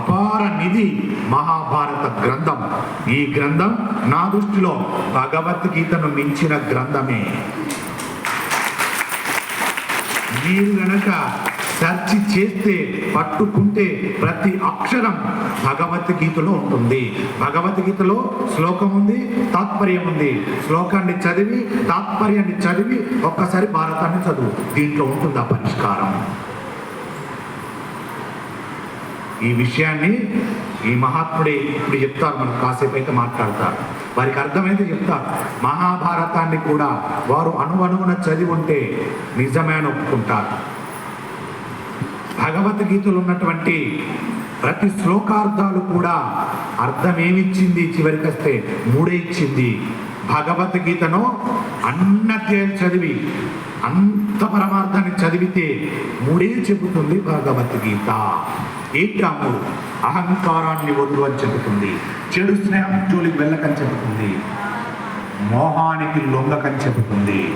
అపార నిధి మహాభారత గ్రంథం. ఈ గ్రంథం నా దృష్టిలో భగవద్గీతను మించిన గ్రంథమే. మీరు గనక సెర్చ్ చేస్తే పట్టుకుంటే ప్రతి అక్షరం భగవద్గీతలో ఉంటుంది. భగవద్గీతలో శ్లోకం ఉంది తాత్పర్యం ఉంది. శ్లోకాన్ని చదివి తాత్పర్యాన్ని చదివి ఒక్కసారి భారతాన్ని చదువు. దీంట్లో ఉంటుంది ఆ పరిష్కారం? ఈ విషయాన్ని ఈ మహాత్ముడే ఇప్పుడు చెప్తారు మనకు కాసేపు అయితే మాట్లాడతారు. వారికి అర్థమైతే చెప్తారు మహాభారతాన్ని కూడా వారు అణువణువున చదివి ఉంటే నిజమే అని ఒప్పుకుంటారు. భగవద్గీతలు ఉన్నటువంటి ప్రతి శ్లోకార్థాలు కూడా అర్థం ఏమిచ్చింది చివరికి వస్తే మూడే ఇచ్చింది. భగవద్గీతను అన్నధ్యాయం చదివి అంత పరమార్థాన్ని చదివితే మూడే చెబుతుంది భగవద్గీత. ఏంటాము అహంకారాన్ని వద్దు అని చెబుతుంది. చెడు స్నేహం జోలికి వెళ్ళకని చెబుతుంది. మోహానికి లొంగకని చెబుతుంది.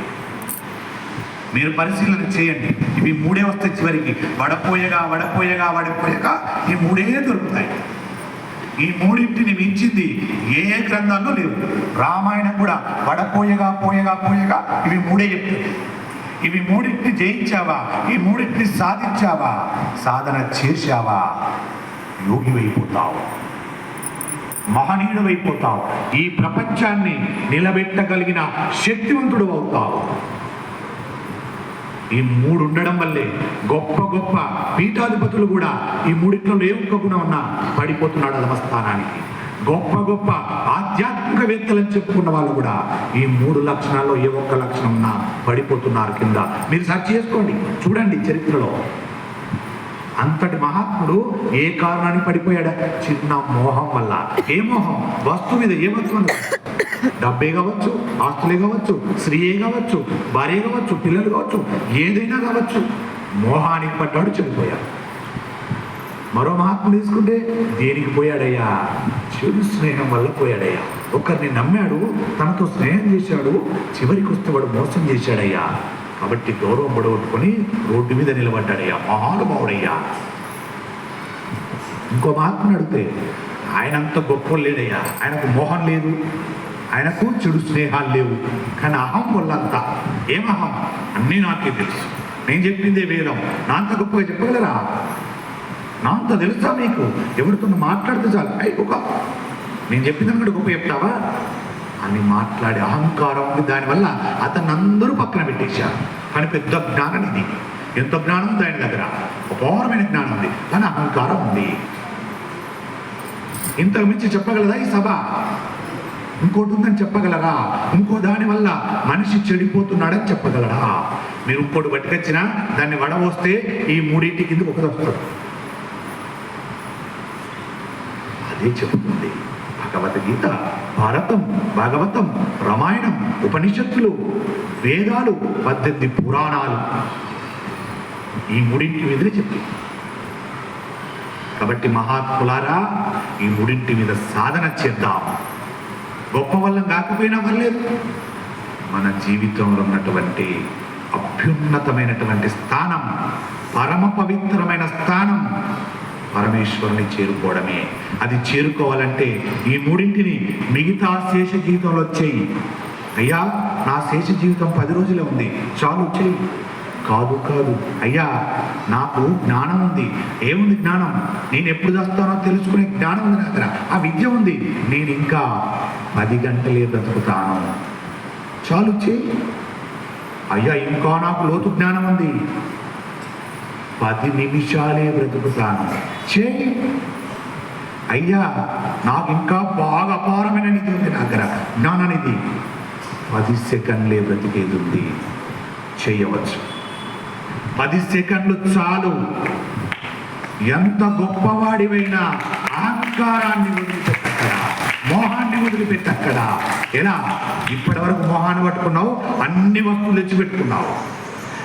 మీరు పరిశీలన చేయండి. ఇవి మూడే వస్తాయి చివరికి. వడపోయగా వడపోయగా వడపోయగా ఈ మూడే దొరుకుతాయి. ఈ మూడింటిని మించింది ఏ ఏ గ్రంథాల్లో లేవు. రామాయణం కూడా వడపోయగా పోయగా పోయగా ఇవి మూడే చెప్తాయి. ఇవి మూడింటిని జయించావా? ఈ మూడింటిని సాధించావా? సాధన చేశావా? యోగివైపోతావు మహనీయుడవైపోతావు. ఈ ప్రపంచాన్ని నిలబెట్టగలిగిన శక్తివంతుడు అవుతావు. ఈ మూడు ఉండడం వల్లే గొప్ప గొప్ప పీఠాధిపతులు కూడా ఈ మూడిట్లో ఏ ఒక్క గుణం ఉన్నా పడిపోతున్నాడు అధమస్థానానికి. గొప్ప గొప్ప ఆధ్యాత్మికవేత్తలని చెప్పుకున్న వాళ్ళు కూడా ఈ మూడు లక్షణాల్లో ఏ ఒక్క లక్షణం ఉన్నా పడిపోతున్నారు కింద. మీరు సెర్చ్ చేసుకోండి చూడండి చరిత్రలో. అంతటి మహాత్ముడు ఏ కారణానికి పడిపోయాడు? చిన్న మోహం వల్ల. ఏ మోహం? వస్తువు మీద ఏ వస్తువు డబ్బే కావచ్చు ఆస్తులే కావచ్చు స్త్రీయే కావచ్చు భార్య కావచ్చు పిల్లలు కావచ్చు ఏదైనా కావచ్చు. మోహానికి పడ్డాడు చనిపోయాడు మరో మహాత్ముడు తీసుకుంటే దేనికి పోయాడయ్యా? చెడు స్నేహం వల్ల పోయాడయ్యా. ఒకరిని నమ్మాడు తనతో స్నేహం చేశాడు చివరికి వస్తే వాడు మోసం చేశాడయ్యా. కాబట్టి గౌరవం పడగొట్టుకొని రోడ్డు మీద నిలబడ్డాడయ్యా. మహానుభావుడయ్యా. ఇంకో మహాత్ముని అడిగితే ఆయన అంత గొప్ప లేడయ్యా. ఆయనకు మోహం లేదు. ఆయనకు చెడు స్నేహాలు లేవు. కానీ అహం వల్లంతా ఏమహం అన్నీ నాకే తెలుసు. నేను చెప్పిందే వేదం. నా అంత గొప్పగా చెప్పగలరా? నా అంత తెలుసా మీకు? ఎవరితో మాట్లాడితే చాలు. అయ్యి ఒక. నేను చెప్పిన కూడా గొప్ప చెప్తావా? అని మాట్లాడే అహంకారం ఉంది. దానివల్ల అతన్ని అందరూ పక్కన పెట్టేశారు. కానీ పెద్ద జ్ఞానం ఇది. ఎంత జ్ఞానం ఉంది ఆయన దగ్గర? అపారమైన జ్ఞానం ఉంది. కానీ అహంకారం ఉంది. ఇంతకు మించి చెప్పగలదా ఈ సభ? ఇంకోటి ఉందని చెప్పగలరా? ఇంకో దాని వల్ల మనిషి చెడిపోతున్నాడని చెప్పగలరా మీరు ఇంకోటి పట్టుకొచ్చినా దాన్ని వడవోస్తే ఈ మూడింటి కింద ఒకటి వస్తాడు. అదే చెబుతుంది. భగవద్గీత భారతం భాగవతం రామాయణం ఉపనిషత్తులు వేదాలు పద్దెనిమిది పురాణాలు. ఈ మూడింటి మీదనే చెప్తుంది కాబట్టి మహాత్ములారా ఈ మూడింటి మీద సాధన చేద్దాం. గొప్ప వల్ల కాకపోయినా పర్లేదు. మన జీవితంలో ఉన్నటువంటి అభ్యున్నతమైనటువంటి స్థానం పరమ పవిత్రమైన స్థానం పరమేశ్వరుని చేరుకోవడమే. అది చేరుకోవాలంటే ఈ మూడింటిని మిగతా శేష జీవితంలో వచ్చేయి అయ్యా నా శేష జీవితం పది రోజులే ఉంది. చాలు చేయి. కాదు కాదు. అయ్యా నాకు జ్ఞానం ఉంది. ఏముంది జ్ఞానం? నేను ఎప్పుడు చేస్తానో తెలుసుకునే జ్ఞానం ఉంది నా దగ్గర. ఆ విద్య ఉంది. నేను ఇంకా పది గంటలే బ్రతుకుతాను. చాలు చెయ్యి అయ్యా ఇంకా నాకు లోతు జ్ఞానం ఉంది. పది నిమిషాలే బ్రతుకుతాను. చే అయ్యా నాకు ఇంకా బాగా అపారమైన నిధి ఉంది నా దగ్గర. జ్ఞాననిధి పది సెకండ్లే బ్రతికేది ఉంది. చేయవచ్చు. పది సెకండ్లు చాలు. ఎంత గొప్పవాడివైనా అహంకారాన్ని వదిలిపెట్టక్కడా? మోహాన్ని వదిలిపెట్టక్కడా? ఎలా? ఇప్పటి వరకు మోహాన్ని పట్టుకున్నావు అన్ని వస్తువులు తెచ్చి పెట్టుకున్నావు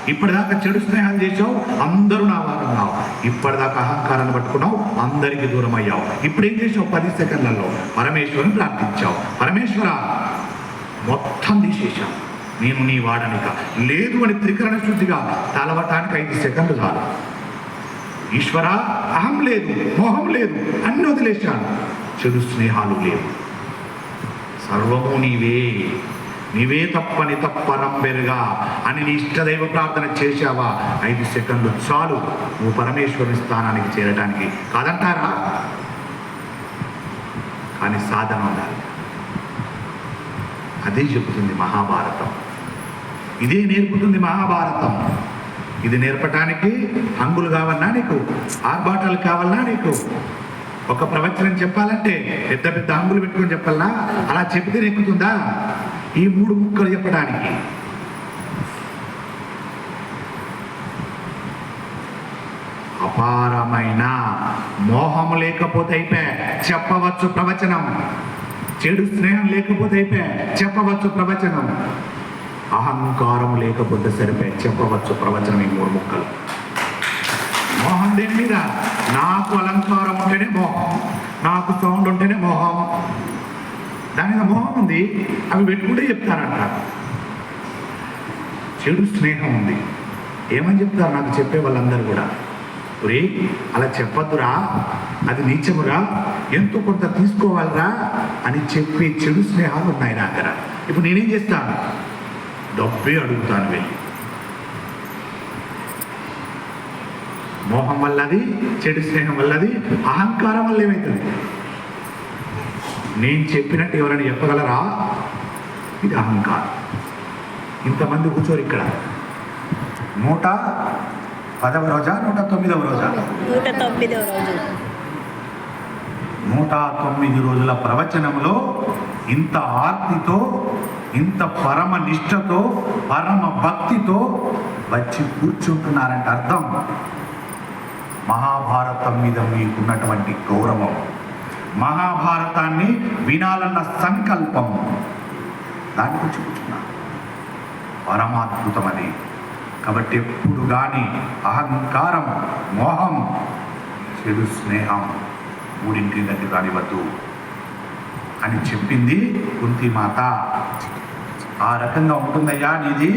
ఇప్పటిదాకా చెడు స్నేహాలు చేసావు అందరూ నా వారు ఉన్నావు ఇప్పటిదాకా అహంకారాన్ని పట్టుకున్నావు అందరికి దూరం అయ్యావు. ఇప్పుడు ఏం చేసావు పది సెకండ్లలో పరమేశ్వరుని ప్రార్థించావు. పరమేశ్వర మొత్తం తీసేశావు. నేను నీ వాడనిక. లేదు అని త్రికరణ శుద్ధిగా తలవటానికి ఐదు సెకండ్లు చాలు. ఈశ్వర అహం లేదు మోహం లేదు అన్ని వదిలేశాను. చెడు స్నేహాలు లేవు. సర్వము నీవే. నీవే తప్పని తప్ప పెరుగా అని నీ ఇష్టదైవ ప్రార్థన చేశావా? ఐదు సెకండ్లు చాలు. నువ్వు పరమేశ్వరుని స్థానానికి చేరడానికి కాదంటారా? కానీ సాధన ఉండాలి. అదే చెబుతుంది మహాభారతం. ఇదే నేర్పుతుంది మహాభారతం. ఇది నేర్పటానికి హంగులు కావాలన్నా నీకు? ఆర్భాటాలు కావాలన్నా నీకు? ఒక ప్రవచనం చెప్పాలంటే పెద్ద పెద్ద హంగులు పెట్టుకొని చెప్పాలా అలా చెప్తే నెక్కుతుందా ఈ మూడు ముక్కలు చెప్పడానికి. అపారమైన మోహం లేకపోతే అయిపోయా చెప్పవచ్చు ప్రవచనం. చెడు స్నేహం లేకపోతే అయిపోయా చెప్పవచ్చు ప్రవచనం. అహంకారం లేకపోతే సరిపోయి చెప్పవచ్చు ప్రవచనం ఈ మూడు ముక్కలు. మోహం దేని మీద? నాకు అలంకారం ఉంటేనే మోహం. నాకు సౌండ్ ఉంటేనే మోహం. దాని మీద మోహం ఉంది. అవి పెట్టుకుంటే చెప్తారంట. చెడు స్నేహం ఉంది. ఏమని చెప్తారు నాకు చెప్పే వాళ్ళందరూ కూడా? ఒరే అలా చెప్పద్దురా. అది నీచమురా. ఎంతో కొంత తీసుకోవాలిరా అని చెప్పే చెడు స్నేహాలు ఉన్నాయి నా దగ్గర. ఇప్పుడు నేనేం చేస్తాను? డబ్బే అడుగుతాను వెళ్ళి. మోహం వల్లది చెడు స్నేహం వల్లది అహంకారం వల్ల ఏమవుతుంది నేను చెప్పినట్టు ఎవరైనా చెప్పగలరా? ఇది అహంకారం. ఇంతమంది కూర్చోరు ఇక్కడ. నూట పదవ రోజా నూట తొమ్మిదవ రోజా? నూట తొమ్మిదవ రోజు. నూట తొమ్మిది రోజుల ప్రవచనంలో ఇంత ఆర్తితో ఇంత పరమ నిష్ఠతో పరమ భక్తితో వచ్చి కూర్చుంటున్నారంటే అర్థం. మహాభారతం మీద మీకున్నటువంటి గౌరవం. మహాభారతాన్ని వినాలన్న సంకల్పం. దాని గురించి కూర్చున్నా పరమాద్భుతమని. కాబట్టి ఎప్పుడు కానీ అహంకారం మోహం చెడు స్నేహం మూడింటి దగ్గర రానివద్దు అని చెప్పింది కుంతి మాత ఆ రకంగా ఉంటుందయ్యా నీది.